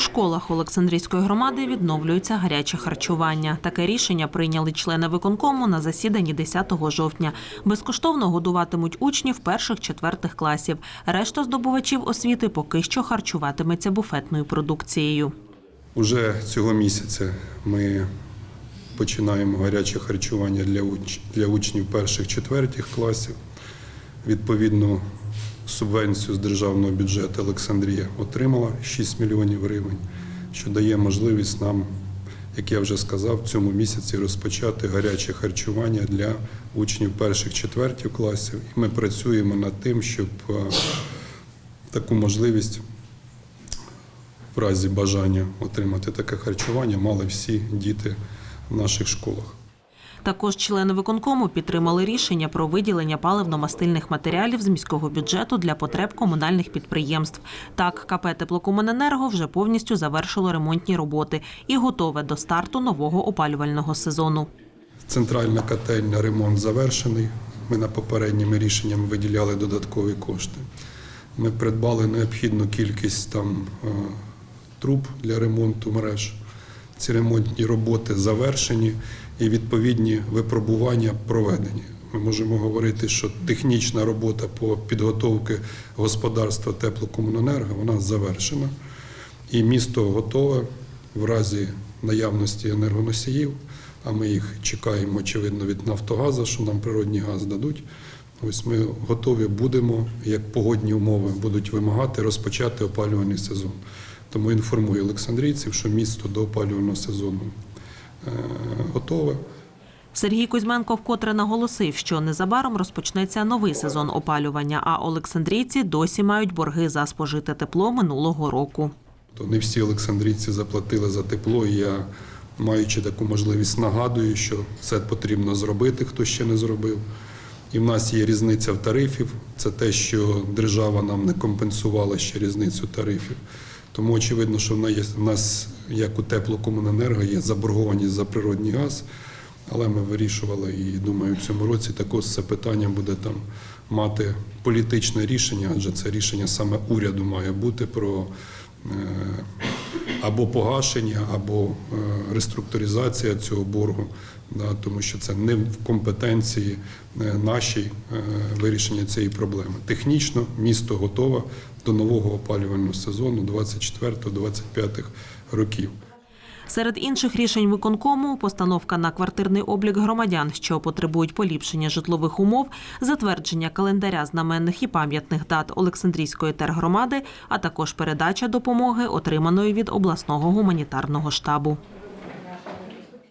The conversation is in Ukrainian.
У школах Олександрійської громади відновлюється гаряче харчування. Таке рішення прийняли члени виконкому на засіданні 10 жовтня. Безкоштовно годуватимуть учнів перших-четвертих класів. Решта здобувачів освіти поки що харчуватиметься буфетною продукцією. Уже цього місяця ми починаємо гаряче харчування для, учнів перших четвертих класів. Відповідно, субвенцію з державного бюджету Олександрія отримала 6 мільйонів гривень, що дає можливість нам, як я вже сказав, в цьому місяці розпочати гаряче харчування для учнів перших четвертих класів. І ми працюємо над тим, щоб е, таку можливість в разі бажання отримати таке харчування мали всі діти в наших школах. Також члени виконкому підтримали рішення про виділення паливно-мастильних матеріалів з міського бюджету для потреб комунальних підприємств. Так, КП «Теплокомуненерго» вже повністю завершило ремонтні роботи і готове до старту нового опалювального сезону. Центральна котельня ремонт завершений. Ми на попередніми рішеннями виділяли додаткові кошти. Ми придбали необхідну кількість там е, труб для ремонту мереж. Ці ремонтні роботи завершені і відповідні випробування проведені. Ми можемо говорити, що технічна робота по підготовці господарства теплокомуненерго вона завершена. І місто готове в разі наявності енергоносіїв, а ми їх чекаємо, очевидно, від Нафтогазу, що нам природний газ дадуть. Ось ми готові будемо, як погодні умови будуть вимагати, розпочати опалювальний сезон. Тому інформую Олександрійців, що місто до опалювального сезону е, готове. Сергій Кузьменко вкотре наголосив, що незабаром розпочнеться новий сезон опалювання, а олександрійці досі мають борги за спожите тепло минулого року. То не всі олександрійці заплатили за тепло. І я, маючи таку можливість, нагадую, що це потрібно зробити, хто ще не зробив. І в нас є різниця в тарифів. Це те, що держава нам не компенсувала ще різницю тарифів. Тому очевидно, що в нас як у теплокомуненерго, є заборгованість за природний газ. Але ми вирішували і думаю, в цьому році також це питання буде там мати політичне рішення, адже це рішення саме уряду має бути про е, або погашення, або е, реструктуризація цього боргу, тому що це не в компетенції е, нашій е, вирішення цієї проблеми. Технічно місто готове до нового опалювального сезону 24-25 років. Серед інших рішень виконкому постановка на квартирний облік громадян, що потребують поліпшення житлових умов, затвердження календаря знаменних і пам'ятних дат Олександрійської тергромади, а також передача допомоги, отриманої від обласного гуманітарного штабу.